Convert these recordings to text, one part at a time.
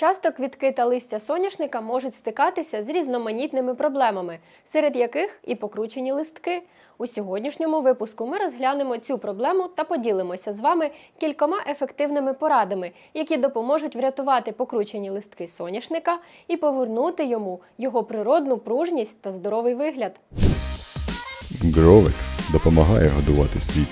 Часто квітки та листя соняшника можуть стикатися з різноманітними проблемами, серед яких і покручені листки. У сьогоднішньому випуску ми розглянемо цю проблему та поділимося з вами кількома ефективними порадами, які допоможуть врятувати покручені листки соняшника і повернути йому його природну пружність та здоровий вигляд. Гровекс допомагає годувати світ.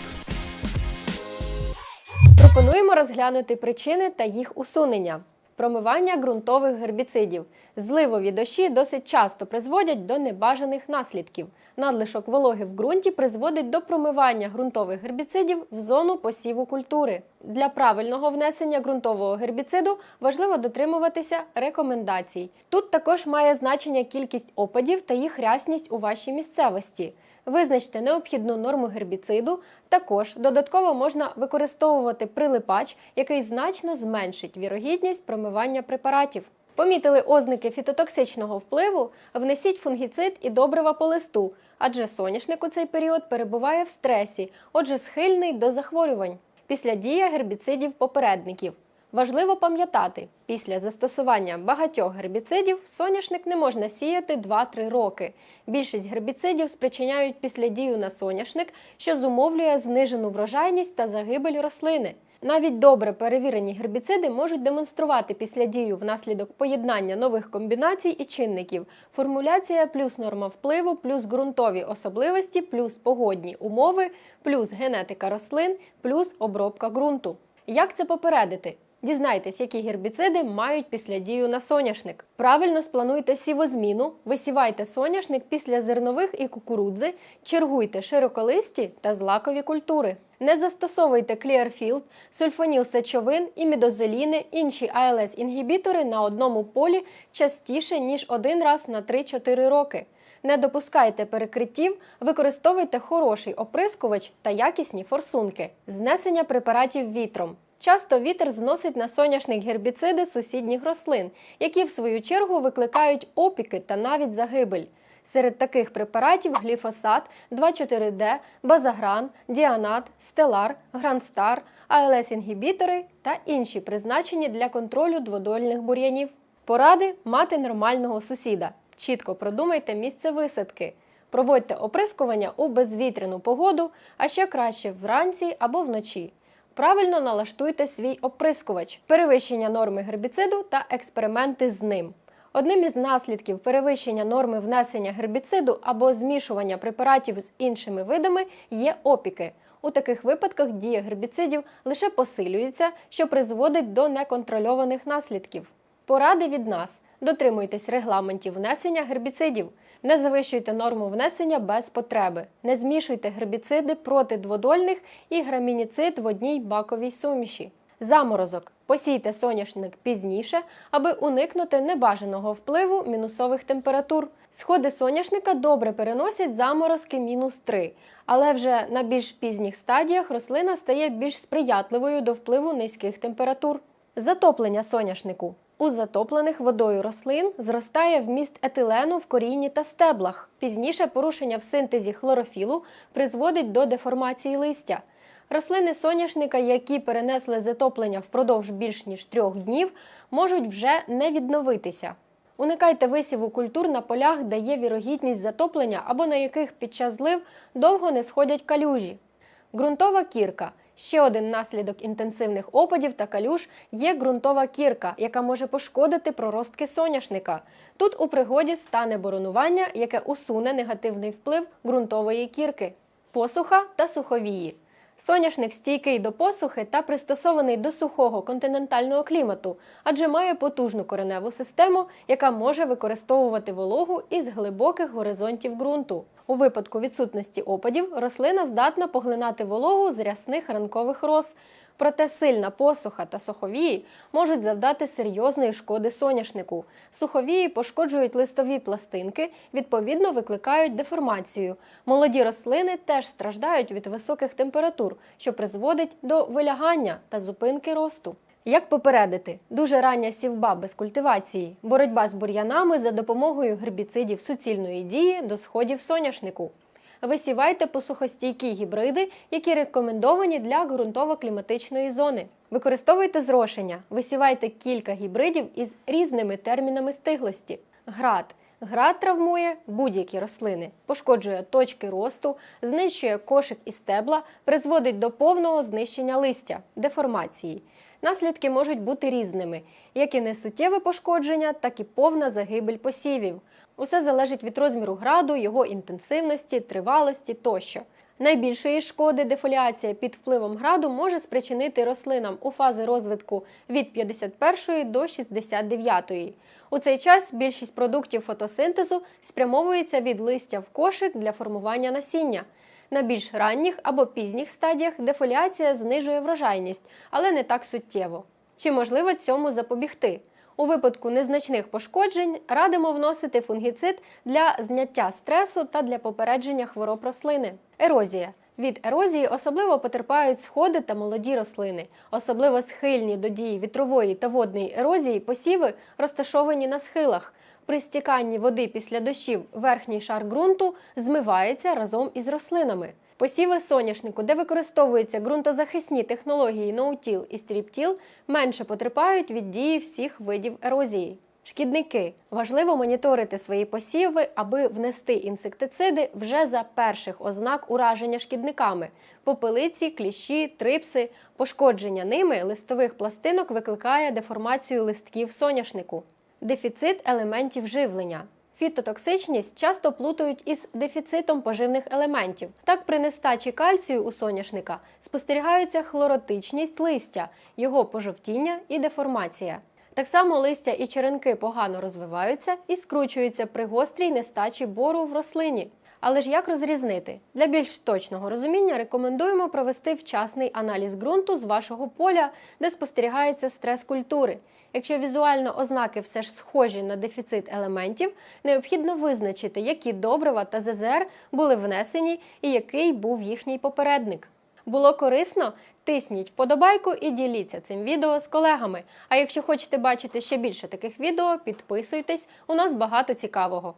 Пропонуємо розглянути причини та їх усунення. Промивання ґрунтових гербіцидів. Зливові дощі досить часто призводять до небажаних наслідків. Надлишок вологи в ґрунті призводить до промивання ґрунтових гербіцидів в зону посіву культури. Для правильного внесення ґрунтового гербіциду важливо дотримуватися рекомендацій. Тут також має значення кількість опадів та їх рясність у вашій місцевості. Визначте необхідну норму гербіциду. Також додатково можна використовувати прилипач, який значно зменшить вірогідність промивання препаратів. Помітили ознаки фітотоксичного впливу, внесіть фунгіцид і добрива по листу, адже соняшник у цей період перебуває в стресі, отже, схильний до захворювань. Після дії гербіцидів-попередників. Важливо пам'ятати, після застосування багатьох гербіцидів соняшник не можна сіяти 2-3 роки. Більшість гербіцидів спричиняють післядію на соняшник, що зумовлює знижену врожайність та загибель рослини. Навіть добре перевірені гербіциди можуть демонструвати післядію внаслідок поєднання нових комбінацій і чинників. Формуляція плюс норма впливу, плюс ґрунтові особливості, плюс погодні умови, плюс генетика рослин, плюс обробка ґрунту. Як це попередити? Дізнайтесь, які гербіциди мають післядію на соняшник. Правильно сплануйте сівозміну, висівайте соняшник після зернових і кукурудзи, чергуйте широколисті та злакові культури. Не застосовуйте кліарфілд, сульфоніл сечовин, імідозоліни, інші АЛС-інгібітори на одному полі частіше, ніж один раз на 3-4 роки. Не допускайте перекриттів, використовуйте хороший оприскувач та якісні форсунки. Знесення препаратів вітром. Часто вітер зносить на соняшник гербіциди сусідніх рослин, які в свою чергу викликають опіки та навіть загибель. Серед таких препаратів гліфосат, 2,4-D, базагран, діанат, стелар, гранстар, АЛС-інгібітори та інші призначені для контролю дводольних бур'янів. Поради мати нормального сусіда. Чітко продумайте місце висадки. Проводьте оприскування у безвітряну погоду, а ще краще вранці або вночі. Правильно налаштуйте свій оприскувач, перевищення норми гербіциду та експерименти з ним. Одним із наслідків перевищення норми внесення гербіциду або змішування препаратів з іншими видами є опіки. У таких випадках дія гербіцидів лише посилюється, що призводить до неконтрольованих наслідків. Поради від нас: дотримуйтесь регламентів внесення гербіцидів. Не завищуйте норму внесення без потреби. Не змішуйте гербіциди проти дводольних і грамініцид в одній баковій суміші. Заморозок. Посійте соняшник пізніше, аби уникнути небажаного впливу мінусових температур. Сходи соняшника добре переносять заморозки мінус 3, але вже на більш пізніх стадіях рослина стає більш сприятливою до впливу низьких температур. Затоплення соняшнику. У затоплених водою рослин зростає вміст етилену в корінні та стеблах. Пізніше порушення в синтезі хлорофілу призводить до деформації листя. Рослини соняшника, які перенесли затоплення впродовж більш ніж трьох днів, можуть вже не відновитися. Уникайте висіву культур на полях, де є вірогідність затоплення або на яких під час злив довго не сходять калюжі. Ґрунтова кірка. Ще один наслідок інтенсивних опадів та калюж є ґрунтова кірка, яка може пошкодити проростки соняшника. Тут у пригоді стане боронування, яке усуне негативний вплив ґрунтової кірки, посуха та суховії. Соняшник стійкий до посухи та пристосований до сухого континентального клімату, адже має потужну кореневу систему, яка може використовувати вологу із глибоких горизонтів ґрунту. У випадку відсутності опадів рослина здатна поглинати вологу з рясних ранкових роз. Проте сильна посуха та суховії можуть завдати серйозної шкоди соняшнику. Суховії пошкоджують листові пластинки, відповідно викликають деформацію. Молоді рослини теж страждають від високих температур, що призводить до вилягання та зупинки росту. Як попередити? Дуже рання сівба без культивації, боротьба з бур'янами за допомогою гербіцидів суцільної дії до сходів соняшнику. Висівайте посухостійкі гібриди, які рекомендовані для ґрунтово-кліматичної зони. Використовуйте зрошення, висівайте кілька гібридів із різними термінами стиглості. Град. Град травмує будь-які рослини, пошкоджує точки росту, знищує кошик і стебла, призводить до повного знищення листя, деформації. Наслідки можуть бути різними, як і несуттєве пошкодження, так і повна загибель посівів. Усе залежить від розміру граду, його інтенсивності, тривалості тощо. Найбільшої шкоди дефоліація під впливом граду може спричинити рослинам у фази розвитку від 51 до 69. У цей час більшість продуктів фотосинтезу спрямовується від листя в кошик для формування насіння. На більш ранніх або пізніх стадіях дефоліація знижує врожайність, але не так суттєво. Чи можливо цьому запобігти? У випадку незначних пошкоджень радимо вносити фунгіцид для зняття стресу та для попередження хвороб рослини. Ерозія. Від ерозії особливо потерпають сходи та молоді рослини, особливо схильні до дії вітрової та водної ерозії посіви, розташовані на схилах. При стіканні води після дощів верхній шар ґрунту змивається разом із рослинами. Посіви соняшнику, де використовуються ґрунтозахисні технології ноутіл і стріптіл, менше потерпають від дії всіх видів ерозії. Шкідники важливо моніторити свої посіви, аби внести інсектициди вже за перших ознак ураження шкідниками: попелиці, кліщі, трипси. Пошкодження ними листових пластинок викликає деформацію листків соняшнику. Дефіцит елементів живлення. Фітотоксичність часто плутають із дефіцитом поживних елементів. Так, при нестачі кальцію у соняшника спостерігаються хлоротичність листя, його пожовтіння і деформація. Так само листя і черенки погано розвиваються і скручуються при гострій нестачі бору в рослині. Але ж як розрізнити? Для більш точного розуміння рекомендуємо провести вчасний аналіз ґрунту з вашого поля, де спостерігається стрес культури. Якщо візуально ознаки все ж схожі на дефіцит елементів, необхідно визначити, які добрива та ЗЗР були внесені і який був їхній попередник. Було корисно? Тисніть вподобайку і діліться цим відео з колегами. А якщо хочете бачити ще більше таких відео, підписуйтесь, у нас багато цікавого.